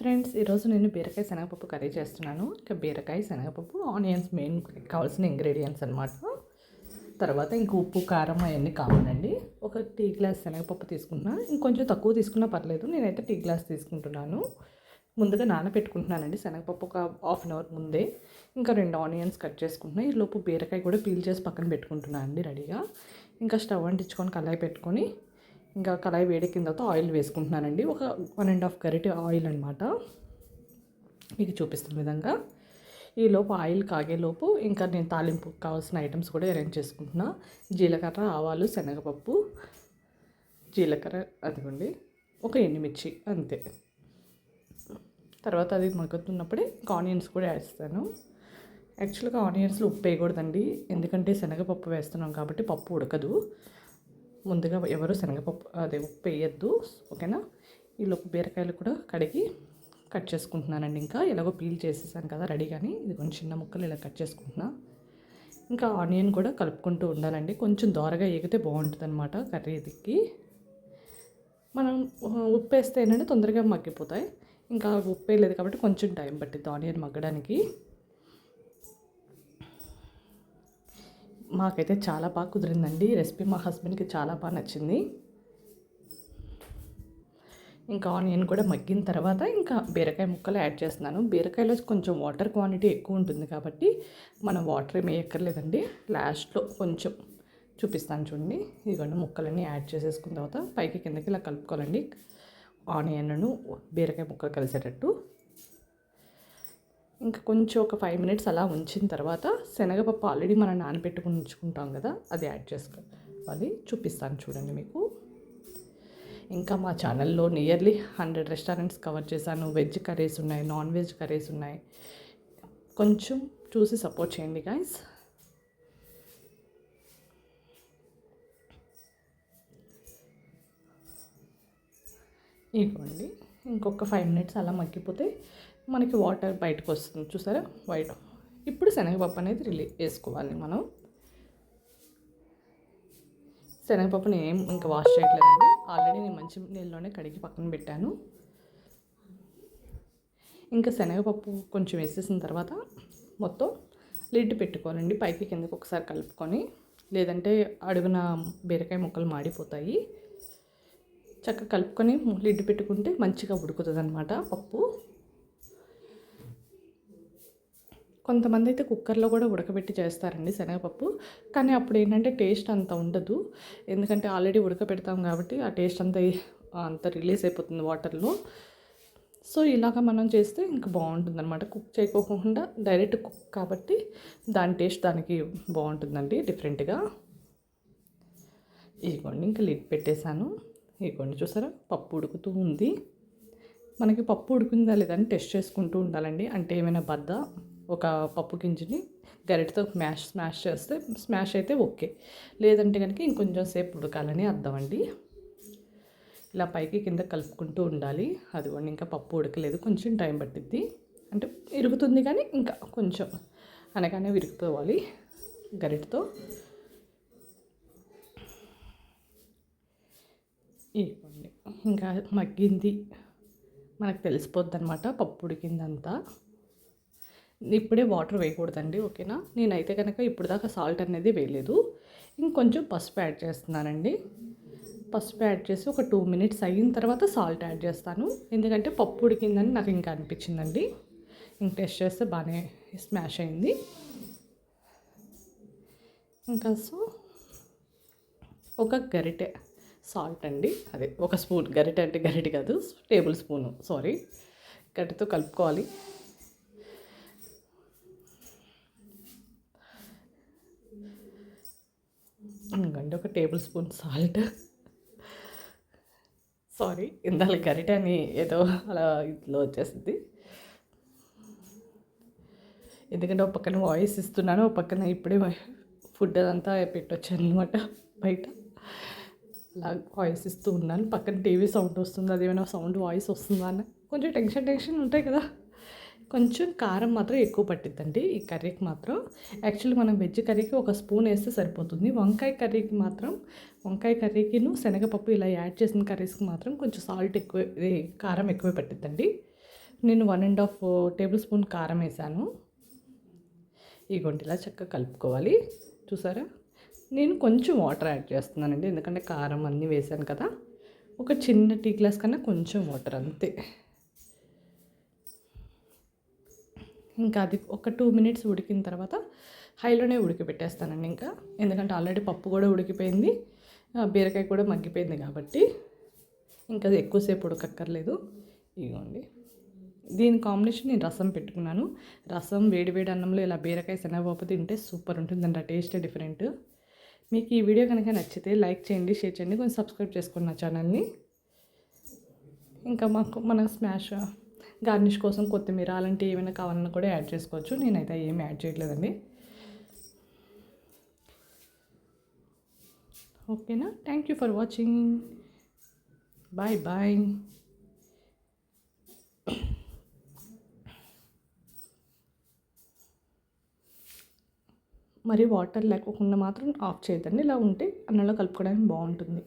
Friends ఈరోజు నేను బీరకాయ శనగపప్పు కర్రీ చేస్తున్నాను. ఇక బీరకాయ శనగపప్పు ఆనియన్స్ మెయిన్ కావాల్సిన ఇంగ్రీడియంట్స్ అనమాట తర్వాత ఇంక ఉప్పు కారం అవన్నీ కావాలండి. ఒక టీ గ్లాస్ శనగపప్పు తీసుకున్నా. ఇంకొంచెం తక్కువ తీసుకున్నా పర్లేదు. నేనైతే టీ గ్లాస్ తీసుకుంటున్నాను. ముందుగా నానబెట్టుకుంటున్నానండి శనగపప్పు ఒక హాఫ్ అన్ అవర్ ముందే. ఇంకా రెండు ఆనియన్స్ కట్ చేసుకుంటున్నా. ఈ లోపు బీరకాయ కూడా పీల్ చేసి పక్కన పెట్టుకుంటున్నాను అండి రెడీగా. ఇంకా స్టవ్ అంటించుకొని కళాయి పెట్టుకొని ఇంకా కళాయి వేడెక్కిన తర్వాత ఆయిల్ వేసుకుంటున్నానండి. ఒక వన్ అండ్ హాఫ్ గరిటె ఆయిల్ అనమాట మీకు చూపిస్తున్న విధంగా. ఈ లోపు ఆయిల్ కాగేలోపు ఇంకా నేను తాలింపు కావాల్సిన ఐటమ్స్ కూడా అరేంజ్ చేసుకుంటున్నా. జీలకర్ర ఆవాలు శనగపప్పు జీలకర్ర అదిగోండి. ఒక ఎండుమిర్చి అంతే. తర్వాత అది మగ్గుతున్నప్పుడే ఆనియన్స్ కూడా వేస్తాను యాక్చువల్గా ఆనియన్స్లో ఉప్పు వేయకూడదండి. ఎందుకంటే శనగపప్పు వేస్తున్నాం కాబట్టి పప్పు ఉడకదు. ముందుగా ఎవరు శనగపప్పు అదే ఉప్పు వేయద్దు ఓకేనా? ఈలోపు బీరకాయలు కూడా కడిగి కట్ చేసుకుంటున్నానండి ఇంకా. ఎలాగో పీల్ చేసేసాను కదా రెడీ కానీ ఇది కొంచెం చిన్న ముక్కలు ఇలా కట్ చేసుకుంటున్నా. ఇంకా ఆనియన్ కూడా కలుపుకుంటూ ఉండాలండి. కొంచెం దోరగా ఎగితే బాగుంటుంది అనమాట కర్రీకి మనం ఉప్పు వేస్తే ఏంటంటే తొందరగా మగ్గిపోతాయి. ఇంకా ఉప్పు వేయలేదు కాబట్టి కొంచెం టైం పట్టింది ఆనియన్ మగ్గడానికి. మాకైతే చాలా బాగా కుదిరిందండి. రెసిపీ మా హస్బెండ్కి చాలా బాగా నచ్చింది. ఇంకా ఆనియన్ కూడా మగ్గిన తర్వాత ఇంకా బీరకాయ ముక్కలు యాడ్ చేస్తున్నాను. బీరకాయలో కొంచెం వాటర్ క్వాంటిటీ ఎక్కువ ఉంటుంది కాబట్టి మనం వాటర్ ఏమి ఎక్కర్లేదండి లాస్ట్లో కొంచెం చూపిస్తాను చూడండి. ఇదిగోండి ముక్కలన్నీ యాడ్ చేసేసుకున్న తర్వాత పైకి కిందకి ఇలా కలుపుకోవాలండి. ఆనియన్ను బీరకాయ ముక్కలు కలిసేటట్టు. ఇంకా కొంచెం ఒక ఫైవ్ మినిట్స్ అలా ఉంచిన తర్వాత శనగపప్పు ఆల్రెడీ మనం నానబెట్టుకుని ఉంచుకుంటాం కదా అది యాడ్ చేసుకోవాలి చూపిస్తాను చూడండి మీకు. ఇంకా మా ఛానల్లో నియర్లీ హండ్రెడ్ రెస్టారెంట్స్ కవర్ చేశాను. వెజ్ కర్రీస్ ఉన్నాయి నాన్ వెజ్ కర్రీస్ ఉన్నాయి. కొంచెం చూసి సపోర్ట్ చేయండి గాయస్ ఇవ్వండి. ఇంకొక ఫైవ్ మినిట్స్ అలా మగ్గిపోతే మనకి వాటర్ బయటకు వస్తుంది చూసారా? వైట్. ఇప్పుడు శనగపప్పు అనేది రిలీ వేసుకోవాలి మనం. శనగపప్పుని ఏం ఇంకా వాష్ చేయట్లేదండి. ఆల్రెడీ నేను మంచి నీళ్ళలోనే కడిగి పక్కన పెట్టాను. ఇంకా శనగపప్పు కొంచెం వేసేసిన తర్వాత మొత్తం లిడ్ పెట్టుకోవాలండి. పైకి కిందకి ఒకసారి కలుపుకొని. లేదంటే అడుగున బీరకాయ ముక్కలు మాడిపోతాయి. చక్కగా కలుపుకొని లిడ్ పెట్టుకుంటే మంచిగా ఉడుకుతుంది అనమాట పప్పు. కొంతమంది అయితే కుక్కర్లో కూడా ఉడకబెట్టి చేస్తారండి శనగపప్పు. కానీ అప్పుడు ఏంటంటే టేస్ట్ అంత ఉండదు. ఎందుకంటే ఆల్రెడీ ఉడకబెడతాం కాబట్టి ఆ టేస్ట్ అంత అంత రిలీజ్ అయిపోతుంది వాటర్లో. సో ఇలాగ మనం చేస్తే ఇంకా బాగుంటుంది అనమాట కుక్ చేయకోకుండా డైరెక్ట్ కుక్ కాబట్టి దాని టేస్ట్ దానికి బాగుంటుందండి డిఫరెంట్గా. ఇదిగోండి ఇంకా లిడ్ పెట్టేశాను. ఇదిగోండి చూసారా? పప్పు ఉడుకుతూ ఉంది. మనకి పప్పు ఉడికిందా లేదని టెస్ట్ చేసుకుంటూ ఉండాలండి. అంటే ఏమైనా బద్ద ఒక పప్పు గింజని గరిటతో స్మాష్ స్మాష్ చేస్తే స్మాష్ అయితే ఓకే. లేదంటే కనుక ఇంకొంచెం సేపు ఉడకాలని అర్థం అండి. ఇలా పైకి కింద కలుపుకుంటూ ఉండాలి. అదిగోండి ఇంకా పప్పు ఉడకలేదు. కొంచెం టైం పట్టిద్ది. అంటే ఇరుగుతుంది కానీ ఇంకా కొంచెం అనగానే విరుగుకోవాలి గరిటతో. ఇవ్వండి ఇంకా మగ్గింది. మనకు తెలిసిపోద్ది అనమాట పప్పు ఉడికిందంతా. ఇప్పుడే వాటర్ వేయకూడదండి ఓకేనా? నేనైతే కనుక ఇప్పుడు దాకా సాల్ట్ అనేది వేయలేదు. ఇంకొంచెం పసుపు యాడ్ చేస్తున్నానండి. పసుపు యాడ్ చేసి ఒక టూ మినిట్స్ అయిన తర్వాత సాల్ట్ యాడ్ చేస్తాను. ఎందుకంటే పప్పు ఉడికిందని నాకు ఇంకా అనిపించిందండి. ఇంక టెస్ట్ చేస్తే బాగానే స్మాష్ అయింది. ఇంకా సో ఒక గరిటె సాల్ట్ అండి. అదే ఒక స్పూన్ గరిటె అంటే గరిటె కాదు టేబుల్ స్పూను సారీ గరిటెతో కలుపుకోవాలి. ఒక టేబుల్ స్పూన్ సాల్ట్ సారీ ఇందాక గరిట అని ఏదో అలా ఇంట్లో వచ్చేసింది. ఎందుకంటే ఒక పక్కన వాయిస్ ఇస్తున్నాను ఒక పక్కన ఇప్పుడే ఫుడ్ అదంతా పెట్టొచ్చాను అనమాట బయట. అలా వాయిస్ ఇస్తూ ఉన్నాను. పక్కన టీవీ సౌండ్ వస్తుంది అదేమైనా సౌండ్ వాయిస్ వస్తుందా అని కొంచెం టెన్షన్ టెన్షన్ ఉంటాయి కదా. కొంచెం కారం మాత్రం ఎక్కువ పట్టిద్దండి. ఈ కర్రీకి మాత్రం. యాక్చువల్లీ మనం వెజ్ కర్రీకి ఒక స్పూన్ వేస్తే సరిపోతుంది. వంకాయ కర్రీకి మాత్రం వంకాయ కర్రీకిను శనగపప్పు ఇలా యాడ్ చేసిన కర్రీస్కి మాత్రం కొంచెం సాల్ట్ ఎక్కువ కారం ఎక్కువ పట్టిద్దండి. నేను one and half tablespoon కారం వేసాను. ఈ గొంటిలా చక్కగా కలుపుకోవాలి. చూసారా? నేను కొంచెం వాటర్ యాడ్ చేస్తున్నానండి. ఎందుకంటే కారం అన్నీ వేసాను కదా. ఒక చిన్న టీ గ్లాస్ కన్నా కొంచెం వాటర్ అంతే. ఇంకా అది ఒక టూ మినిట్స్ ఉడికిన తర్వాత హైలోనే ఉడికిపెట్టేస్తానండి ఇంకా. ఎందుకంటే ఆల్రెడీ పప్పు కూడా ఉడికిపోయింది బీరకాయ కూడా మగ్గిపోయింది కాబట్టి ఇంకా అది ఎక్కువసేపు ఉడకక్కర్లేదు. ఇదిగోండి. దీని కాంబినేషన్ నేను రసం పెట్టుకున్నాను. రసం వేడి వేడి అన్నంలో ఇలా బీరకాయ శనగపప్పు తింటే సూపర్ ఉంటుందండి ఆ టేస్ట్ డిఫరెంట్. మీకు ఈ వీడియో కనుక నచ్చితే లైక్ చేయండి షేర్ చేయండి కొంచెం సబ్స్క్రైబ్ చేసుకోండి నా ఛానల్ని. ఇంకా మాకు మన స్మాష్ గార్నిష్ కోసం కొత్తిమీర అలాంటివి ఏమైనా కావాలన్నా కూడా యాడ్ చేసుకోవచ్చు. నేనైతే ఏమి యాడ్ చేయట్లేదండి. ఓకేనా? Thank you for watching bye bye మరి వాటర్ లేకోకుండా మాత్రం ఆఫ్ చేయదండి ఇలా ఉంటే అన్నంలో కలుపుకోవడానికి బాగుంటుంది.